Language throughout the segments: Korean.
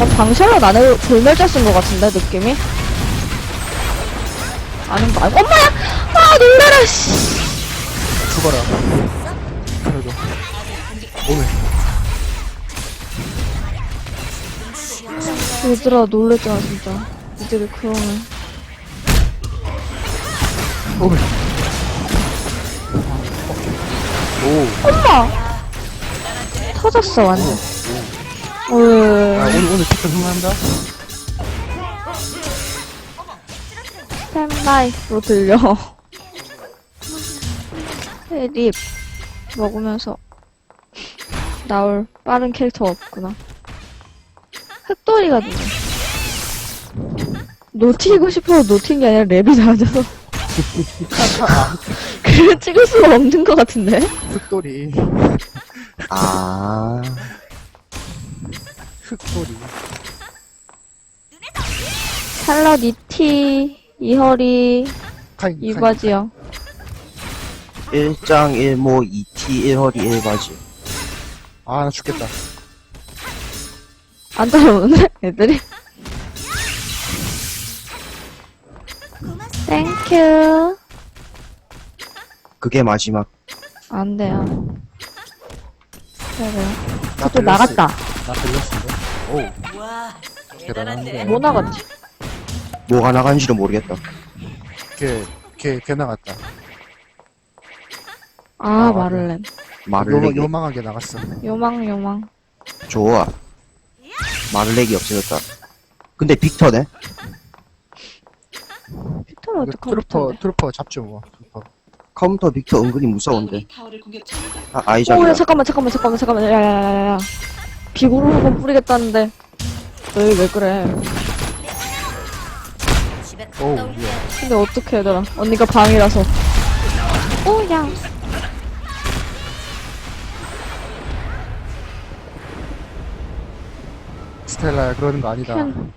약간 방샬럿 안에 불멸자 쓴 것 같은데, 느낌이? 아닌가? 아이고, 엄마야! 아, 놀래라, 씨! 죽어라. 그래도. 오늘. 얘들아, 놀랬잖아, 진짜. 니들이 그러면. 오늘. 오. 엄마! 터졌어, 완전. 아, 어, 오늘, 오늘 피터 흥한다? 스탠바이로 들려. 립 먹으면서 나올 빠른 캐릭터가 없구나. 흑돌이가 누구? 노티고 싶어도 노티는 게 아니라 랩이 낮아서. 그래 찍을 수가 없는 것 같은데? 흑돌이. 아, 흑돌이. 샬럿 이티, 이허리, 카인. 이바지요. 1장 1모 2T 1허리 1바지. 아, 나 죽겠다. 안 따라오는데? 애들이? 땡큐. 그게 마지막. 안 돼요. 그래. 나 걸렸어. 나갔다. 나 걸렸어. 오. 대단한데. 뭐 나갔지? 뭐가 나간지도 모르겠다. 걔, 걔, 걔 나갔다. 아, 아, 마를렌. 요망, 내기. 요망하게 나갔어. 요망, 요망. 좋아. 내기 없어졌다. 근데 빅터네? 빅터는 이거 어떡하고 트루퍼. 트루퍼 잡죠, 뭐. 트루퍼. 컴퓨터 빅터 은근히 무서운데. 타워를 공격 중이다. 아, 오, 아이작이다. 야, 잠깐만, 잠깐만, 잠깐만, 잠깐만. 야, 야, 야, 야, 야. 비구를 한번 뿌리겠다는데. 너희 왜 그래? 오, 뭐야. 근데 어떻게 얘들아. 언니가 방이라서. 오, 야. 스텔라야, 그러는 거 아니다. 현.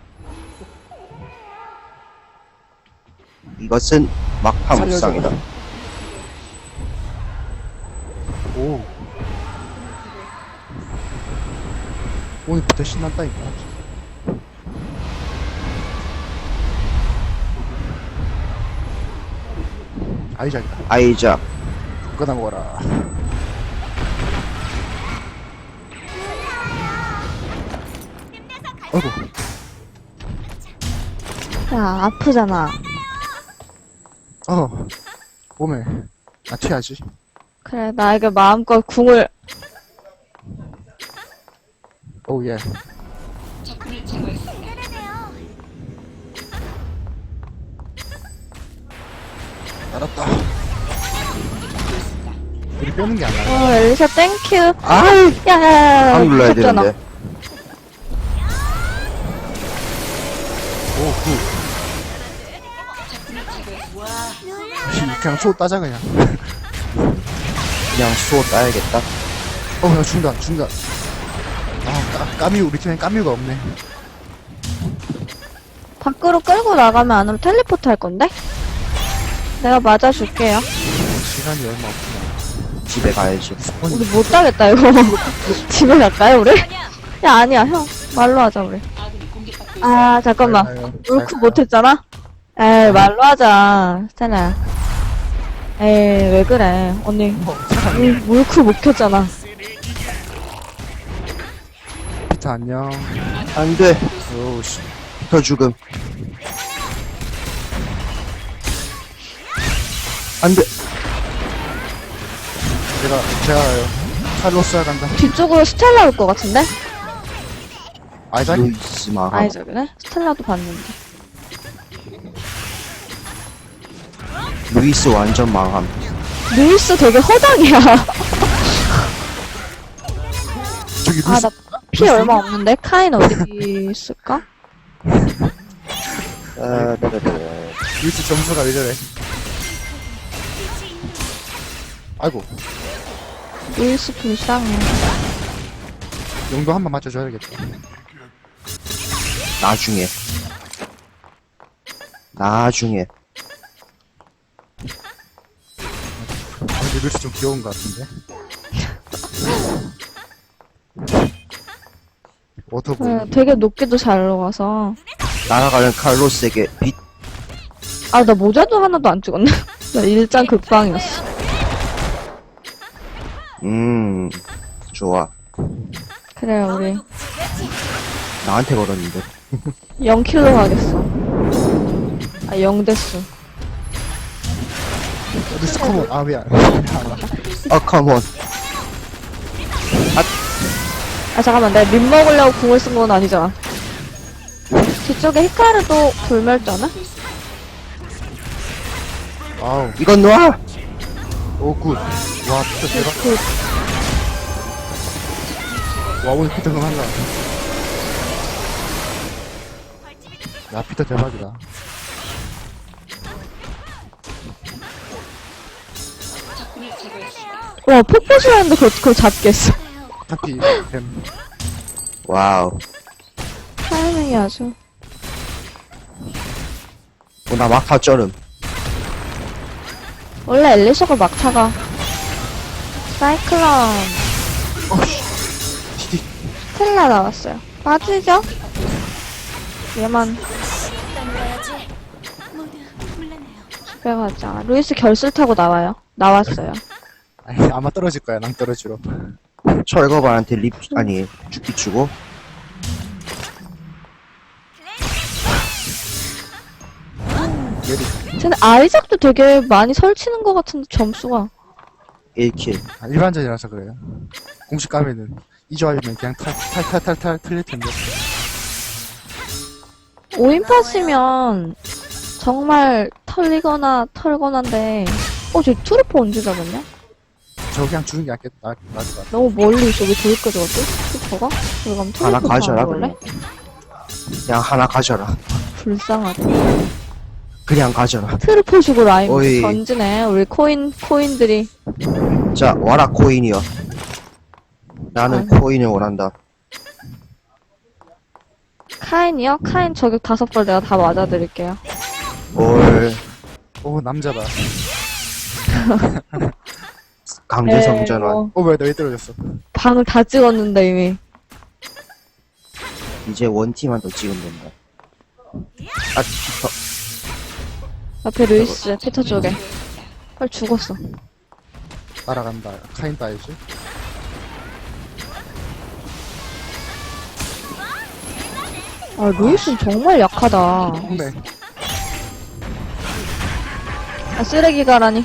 이것은 막파 살려줘. 묵상이다. 오. 오늘부터 신난다니까. 아이작이다. 아이작. 그거나 먹어라. 어이구, 야, 아프잖아. 어. 몸에. 나 튀어야지. 그래, 나에게 마음껏 궁을. 오, 예. 적군을 제거했습니다. 알았다. 우리 빼는 게 안 나아. 어, 엘리샤 땡큐. 아이! 야. 안 눌러야 무섭잖아. 되는데. 오, 굿. 그냥 소 따자, 그냥. 그냥 수호 따야겠다. 어, 야, 중단, 중단. 아, 까, 까뮤, 우리 팀엔 까뮤가 없네. 밖으로 끌고 나가면 안으로 텔레포트 할 건데? 내가 맞아줄게요. 시간이 얼마 없구나. 집에 가야지. 우리 못 가겠다, 이거. 집에 갈까요, 우리? 야, 아니야, 형. 말로 하자, 우리. 아, 잠깐만. 잘 가요. 울크 잘 못했잖아? 에이, 말로 하자. 스텔라야. 에이, 왜 그래. 언니. 어. 울, 울크 못 켰잖아. 피터 안녕. 안 돼. 오우, 씨. 빅터 죽음. 안 돼. 제가, 제가. 칼로스야 간다. 뒤쪽으로 스텔라 올 것 같은데? 아이작? 루이스 마가. 아니, 저기네? 스텔라도 봤는데. 루이스 완전 망함. 루이스 되게 허당이야. 저기 아, 루스, 나 피 얼마 없는데? 카인 어디 있을까? 아, 네네네. 루스 점수가 왜 저래? 아이고, 루이스 불쌍해. 용도 한 번 맞춰줘야겠다. 나중에. 나중에. 아, 근데 루스 좀 귀여운 것 같은데? 워터볼. 네, 되게 높게도 잘 녹아서. 날아가는 칼로스에게 빛 아, 나 모자도 하나도 안 찍었네. 나 일장 극방이었어. 음, 좋아. 그래요, 우리. 나한테 걸었는데. 0킬로 가겠어. 아, 0대수. 어디 스커먼. 아, 미안. 아, 컴온. 아, 잠깐만. 내가 민 먹으려고 궁을 쓴 건 아니잖아. 뒤쪽에 히카르도 불멸자나? 아우. 이건 놔! 오, 굿. 와, 피터 대박. 그, 와, 오늘 피터 그만한다. 야, 피터 대박이다. 와, 폭포시라는데 그걸, 그걸 잡겠어. 타피, 뱀. 와우. 타이밍이 아주. 어, 나 막타 쩔음. 원래 엘리셔가 막타가. 사이클론. 스텔라 나왔어요. 빠지죠? 얘만. 집에 가자. 루이스 결술 타고 나와요. 나왔어요. 아니, 아마 떨어질 거야, 낭 떨어지러. 철거반한테 립, 아니, 죽기 주고. 근데 아이작도 되게 많이 설치는 것 같은데 점수가. 1킬. 아, 일반전이라서 그래요. 공식 가면은, 이 조합이면 그냥 탈, 탈, 탈, 탈, 탈, 틀릴 텐데. 5인팟이면 정말 털리거나 털거나인데. 어, 저 투리퍼 언제 잡았냐? 저 그냥 주는 게 낫겠, 나, 나을 것 같아. 너무 멀리 있어. 왜 저기까지 갔지? 투리퍼가? 저기 가면 하나 투리퍼 가져라, 잡아볼래? 그냥. 하나 가져라. 불쌍하다. 그냥 가져라. 트루퍼 주고 라임 어이. 던지네. 우리 코인, 코인들이. 자, 와라, 코인이여. 나는 아니. 코인을 원한다. 카인이요? 카인 저격 다섯 발 내가 다 맞아드릴게요. 올, 오, 남자다. 강제성 네, 전환. 뭐, 어, 왜, 너왜 떨어졌어? 방을 다 찍었는데 이미. 이제 원티만 더 찍으면 된다. 아, 피터. 옆에 루이스, 피터 쪽에. 헐, 죽었어. 따라간다. 카인 따야지. 아, 루이스는 정말 약하다. 네. 아, 쓰레기가라니.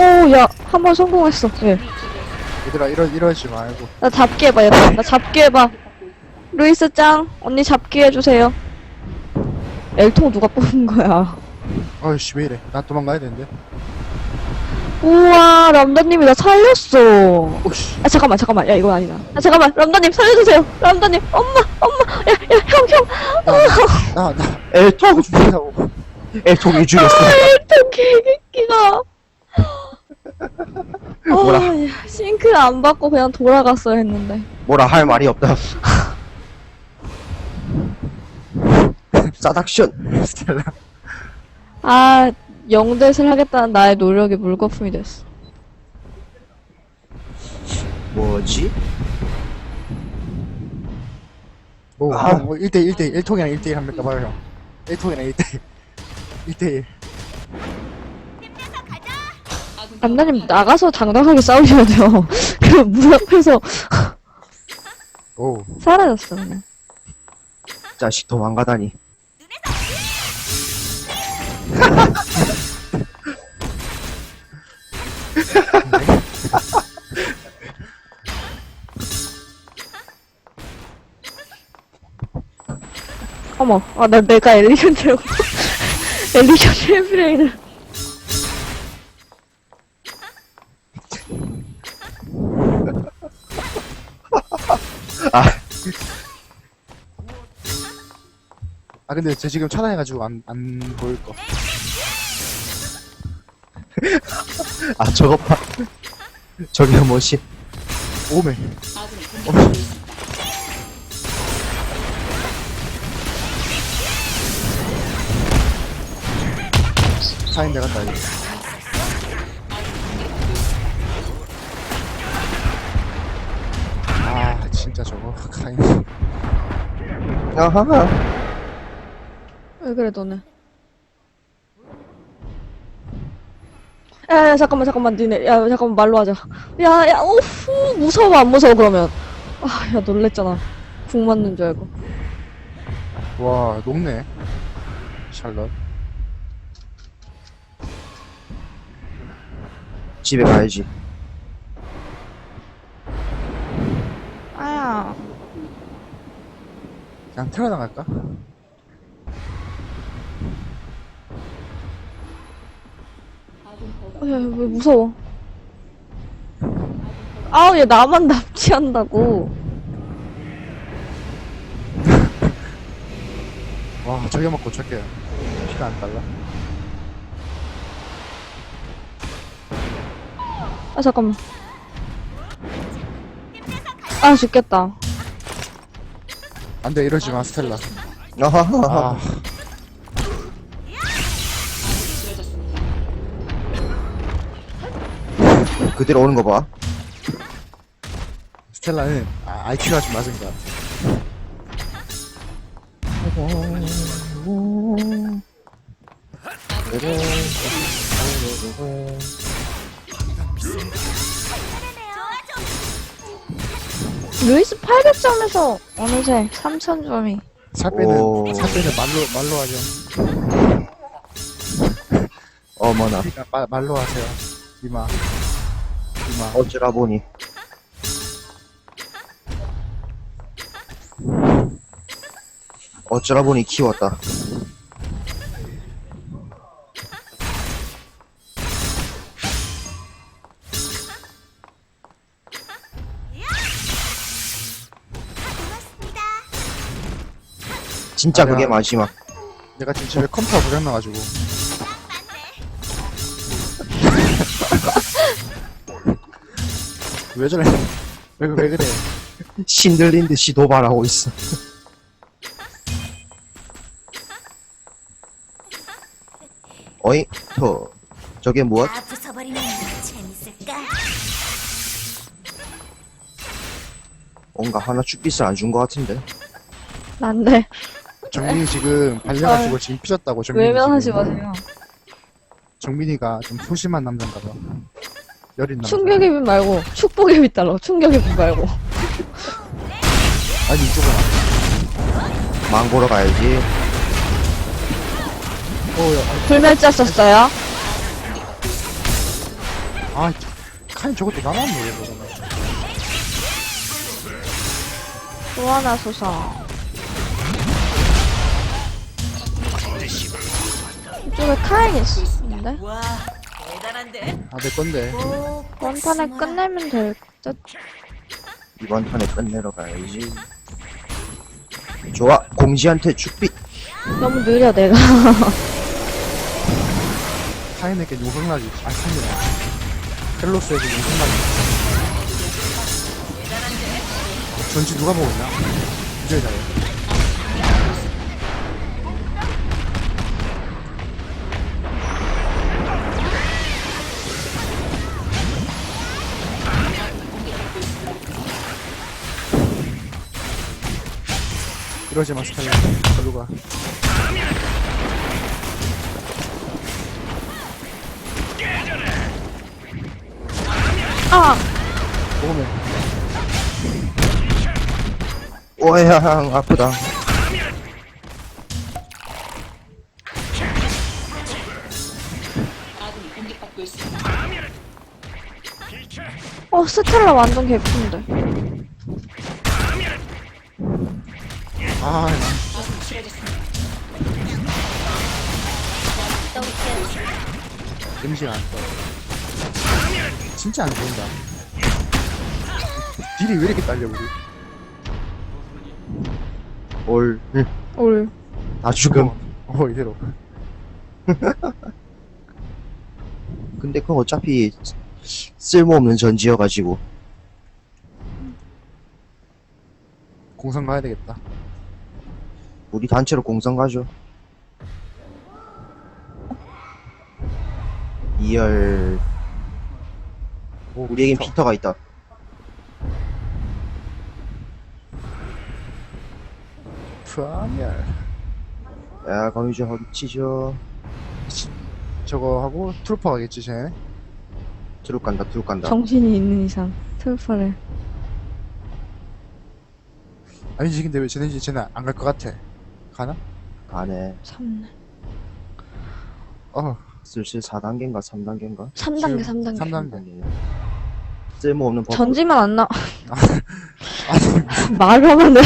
오, 야, 한 번 성공했어. 예. 얘들아, 이러, 이러지 말고. 나 잡기 해봐, 얘들아. 나 잡기 해봐. 루이스 짱, 언니 잡기 해주세요. 엘통 누가 뽑은 거야? 어이씨, 왜 이래. 나 도망가야 되는데. 우와, 람다님이 나 살렸어. 오씨. 아, 잠깐만, 잠깐만. 야, 이건 아니다. 아, 잠깐만. 람다님 살려주세요. 람다님, 엄마, 엄마. 야, 야, 형, 형. 나, 나, 엘통! 죽인다고. 엘통이 죽였어. 엘통 개새끼가. 뭐라. 아, 야, 싱크 안 받고 그냥 돌아갔어야 했는데. 뭐라 할 말이 없다. 싸닥션. 스텔라. 아, 영대를 하겠다는 나의 노력이 물거품이 됐어. 뭐지? 오, 아. 형, 뭐 1대1, 1대1. 1통이랑 1대1 한번 까봐요, 형. 1통이랑 1대1. 1대1. 람다님 나가서 당당하게 싸우셔야 돼요. 그럼 문 앞에서 오. 사라졌어, 그냥. 자식 도망가다니. 어머, 아, 나 내가 엘리션 들고 엘리션 챔피레이를. 아, 근데 쟤 지금 차단해가지고 안, 안 보일 거. 아, 저것 봐. 저기 뭐지? 오메. 있습니다. 사인 내가 따야지. 진짜 저거 카인 아하. 왜 그래 너네? 야야 잠깐만 잠깐만 니네. 야 잠깐만 말로 하자. 야야 오후! 무서워 안 무서워 그러면? 아 야 놀랬잖아. 궁 맞는 줄 알고. 와 높네. 샬럿. 집에 가야지. 아야. 그냥 태어나갈까? 야, 왜 무서워? 아우 얘 나만 납치한다고. 와 저게 먹고 저게. 피가 안 달라. 아 잠깐만. 아 죽겠다. 안돼 이러지 마 스텔라. 아하하. 아 그대로 오는 거 봐. 스텔라는 아, IQ가 좀 낮은 거야 루이스 800점에서 어느새 3000점이 살 오. 빼는 살 빼는 말로 말로 하죠 어머나. 그러니까 마, 말로 하세요 이마 이마 어쩌라 보니. 어쩌라 보니 키웠다. 진짜 그게 아니야. 마지막. 내가 지금 집에 컴퓨터 고장 나가지고 왜 저래 왜, 왜 그래 신들린 듯이 도발하고 있어. 어이, 터. 저게 무엇? 다 부숴버리면 재밌을까? 뭔가 하나 쭈빛을 안 준 것 같은데. 난데 정민이 지금 발려가지고 지금 삐졌다고 정민이 외면하지 지금. 마세요 정민이가 좀 소심한 남자인가 봐 열이 충격의 빛 말고 축복의 빛 달라고 충격의 빛 말고 아니 이쪽은 안망 보러 가야지. 어, 불멸자 썼어요 아, 칸 저것도 나만 모르겠어. 소환하 소서 이쪽에 카인 있는데 와, 대단한데? 아, 내 건데. 꼭 원판에 숨어라. 끝내면 될 듯 이번 턴에 끝내러 가야지. 좋아, 공지한테 쭈빛. 너무 느려 내가 카인에게 용성나지. 아, 카인이라. 헬로스에게 용성나지. 전지 누가 먹었냐? 굉장히 잘해. 이러지 마, 스텔라. 절로 가. 아 먹으면. 오야, 아프다. 어, 스텔라 완전 개쁜데. 아. 냄새가 안 떠. 진짜 안 좋은다. 딜이 왜 이렇게 딸려, 우리? 올, 응, 올. 다 죽음. 어, 어, 이대로. 근데 그건 어차피 쓸모없는 전지여가지고. 공성 가야 되겠다. 우리 단체로 공성 가죠. 2열, 오, 우리에겐 피터. 피터가 있다. 파멸. 야, 거미줄 허리치죠. 저거 하고 트루퍼 가겠지, 쟤네? 트룩 간다, 트룩 간다. 정신이 있는 이상 트루퍼를 아니지, 근데 왜 쟤네, 쟤네 안갈 것 같아? 가나? 가네. 참네 어, 슬슬 4단계인가 3단계인가? 3단계 지금 3단계 3단계. 쓸모없는 버프. 전지만 안 나. 아니, 말을 하면은.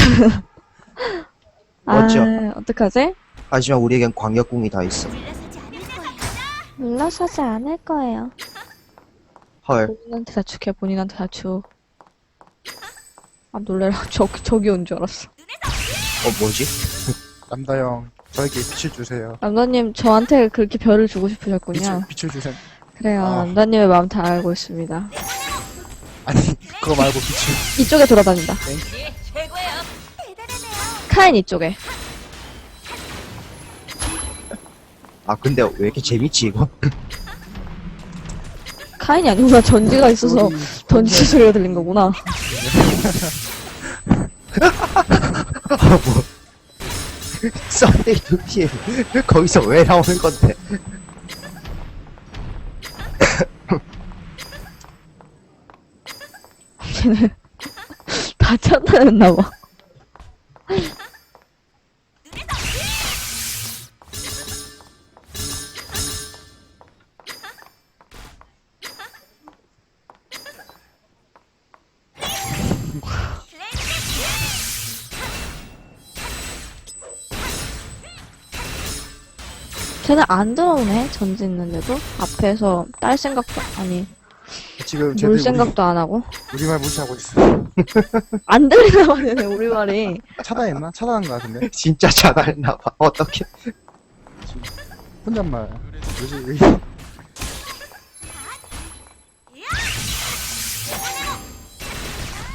아, 맞죠? 어떡하지? 하지만 우리에겐 광역궁이 다 있어. 물러서지 않을 거예요. 물러서지 않을 거예요. 헐. 본인한테 다축해, 본인한테 다축. 아, 놀래라. 저, 저기 온 줄 알았어. 어, 뭐지? 남다형, 저에게 빛을 주세요. 남자님, 저한테 그렇게 별을 주고 싶으셨군요. 빛을, 빛을 주세요. 그래요. 아. 남자님의 마음 다 알고 있습니다. 아니, 그거 말고 빛을. 이쪽에 돌아다닌다. 예, 최고예요. 카인 이쪽에. 아, 근데 왜 이렇게 재밌지, 이거? 카인이 아니구나. 전지가 있어서 던지 소리가 들린 거구나. 썬데이 두피 거기서 왜 나오는 건데? 다 찾아냈나봐. 쟤는 안 들어오네, 전지 있는데도. 앞에서 딸 생각도, 아니, 지금 물 쟤들 생각도 안 하고. 우리, 우리말 무시하고 있어. 안 들리나 봐네, 우리 말이. 차단했나? 차단한 거 같은데? 진짜 잘했나봐. 어떻게? 혼잣말. 왜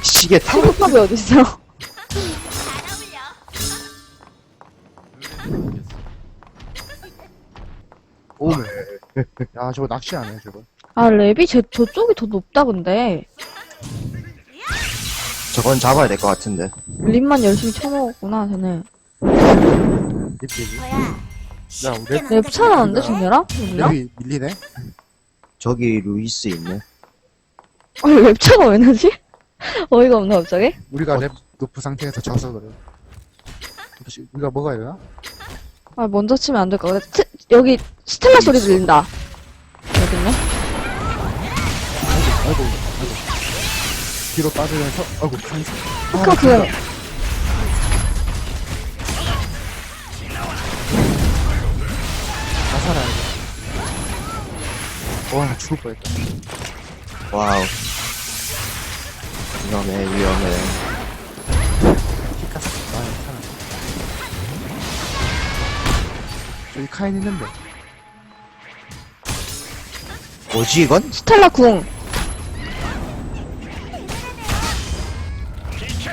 시계 타고 성급합이 어딨어? 오. 야, 저거 낚시 안 해, 저거. 아, 랩이 제, 저쪽이 더 높다, 근데. 저건 잡아야 될 것 같은데. 립만 열심히 쳐먹었구나, 쟤네. 립, 뭐야? 야, 우리 랩, 랩 차나는데, 쟤네랑? 우리랑? 랩이 밀리네? 저기 루이스 있네. 아니, 랩 차가 왜 나지? 어이가 없나, 갑자기? 우리가 랩 높은 상태에서 져서 그래. 혹시 우리가 먹어야 되나? 아, 먼저 치면 안될것 같아. 스, 여기, 스텔라 소리 들린다. 여기네? 아이고, 아이고, 아이고. 뒤로 빠지면서, 아이고, 간, 스카 그, 다 살아야 돼. 와, 나 죽을 뻔했다. 와우. 위험해, 위험해. 저기 카인 있는데. 뭐지, 이건? 스텔라 궁.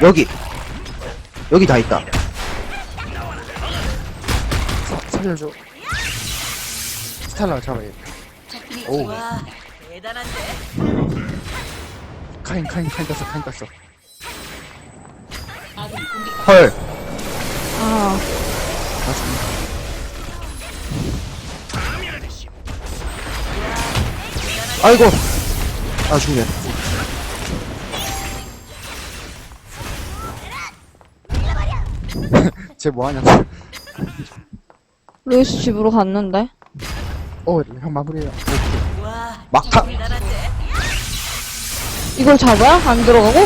여기! 여기 다 있다. 사, 살려줘. 스탈라 잡아야겠다. 적군이 오. 와, 대단한데. 카인, 카인, 카인 땄어, 카인 땄어. 헐! 아, 맞습니다. 아이고! 아, 죽네. 쟤 뭐하냐. 루이스 집으로 갔는데. 어, 형 마무리해요. 와, 막타! 이걸 잡아야? 안 들어가고?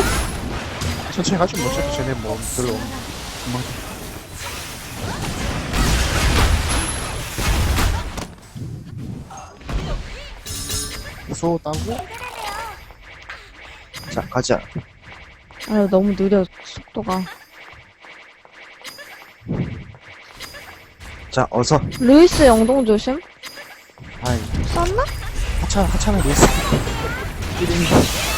천천히 가지고 어차피 쟤네 뭐, 별로. 금방. 소 따고, 자, 가자. 아, 너무 느려, 속도가. 자, 어서. 루이스 영동 조심. 아이, 쌌나? 하찮, 하찮은 루이스. 뭐야,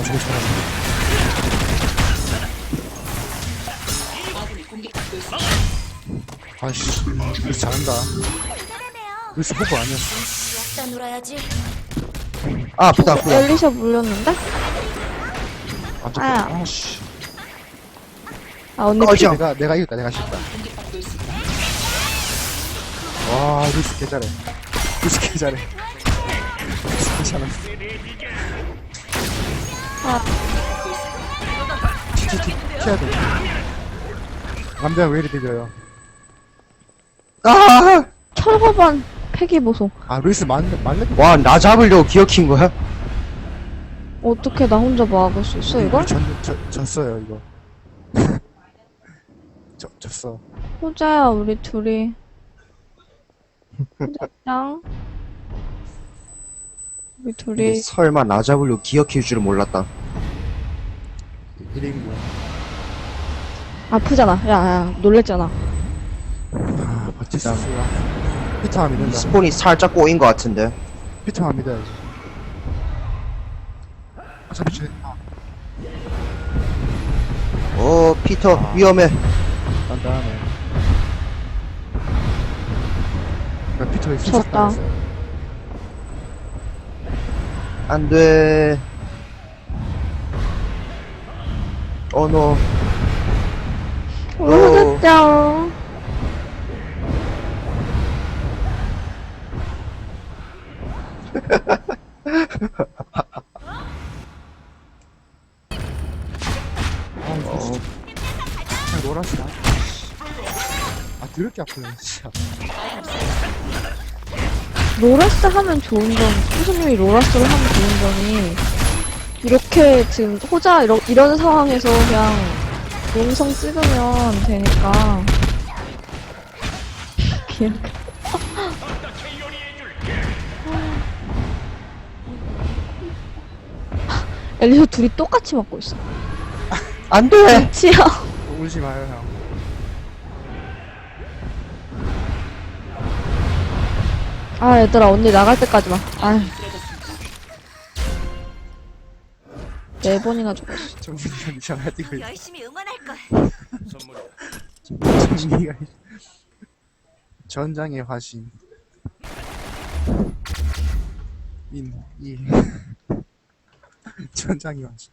와, 저거 잘하네. 아씨 잘한다 루이스 호구 아니었어 다 놀아야지. 아, 아프다, 아프다. 엘리샤 물렸는데? 아야. 아씨 아 언니 어, 저- 내가 내가 이겼다 내가 쉽다. 와 루이스 개 잘해 루이스 개 잘해 루이스 개 잘해 티티티 튀어야 돼 남자가 왜 이리 느려요 아! 철거반 폐기 보소. 아 루이스 만 말레 와, 나 잡으려고 기어킨 거야? 어떻게 나 혼자 막을 수 있어 이걸? 전, 저, 졌어요 이거 저, 졌어 호자야 우리 둘이. 호자짱. 우리 근데 둘이 설마 나 잡으려고 기어킬 줄은 몰랐다. 1인분 아프잖아. 야 야 놀랬잖아. 아 피터만 믿는다 스폰이 살짝 꼬인 것 같은데. 피터만 믿어야지 어차피 쟤 아, 어, 피터, 위험해. 단단하네 나 피터에 졌다. 안 돼. 어, 노. 아 이거 어, 그냥 놀았어 아 드럽게 아프네 진짜 로라스 하면 좋은 점, 수수님이 로라스를 하면 좋은 점이, 이렇게 지금 호자 이러, 이런 상황에서 그냥 용성 찍으면 되니까. 엘리서 둘이 똑같이 맞고 있어. 안 돼! 치야. 울지 마요 형 아, 얘들아, 언니 나갈 때까지만. 아, 네 번이나 죽었어. 정민이가 이상하게 뛰고 있어 열심히 응원할 걸. 정민이가 전장의 화신 인, 이 전장의 화신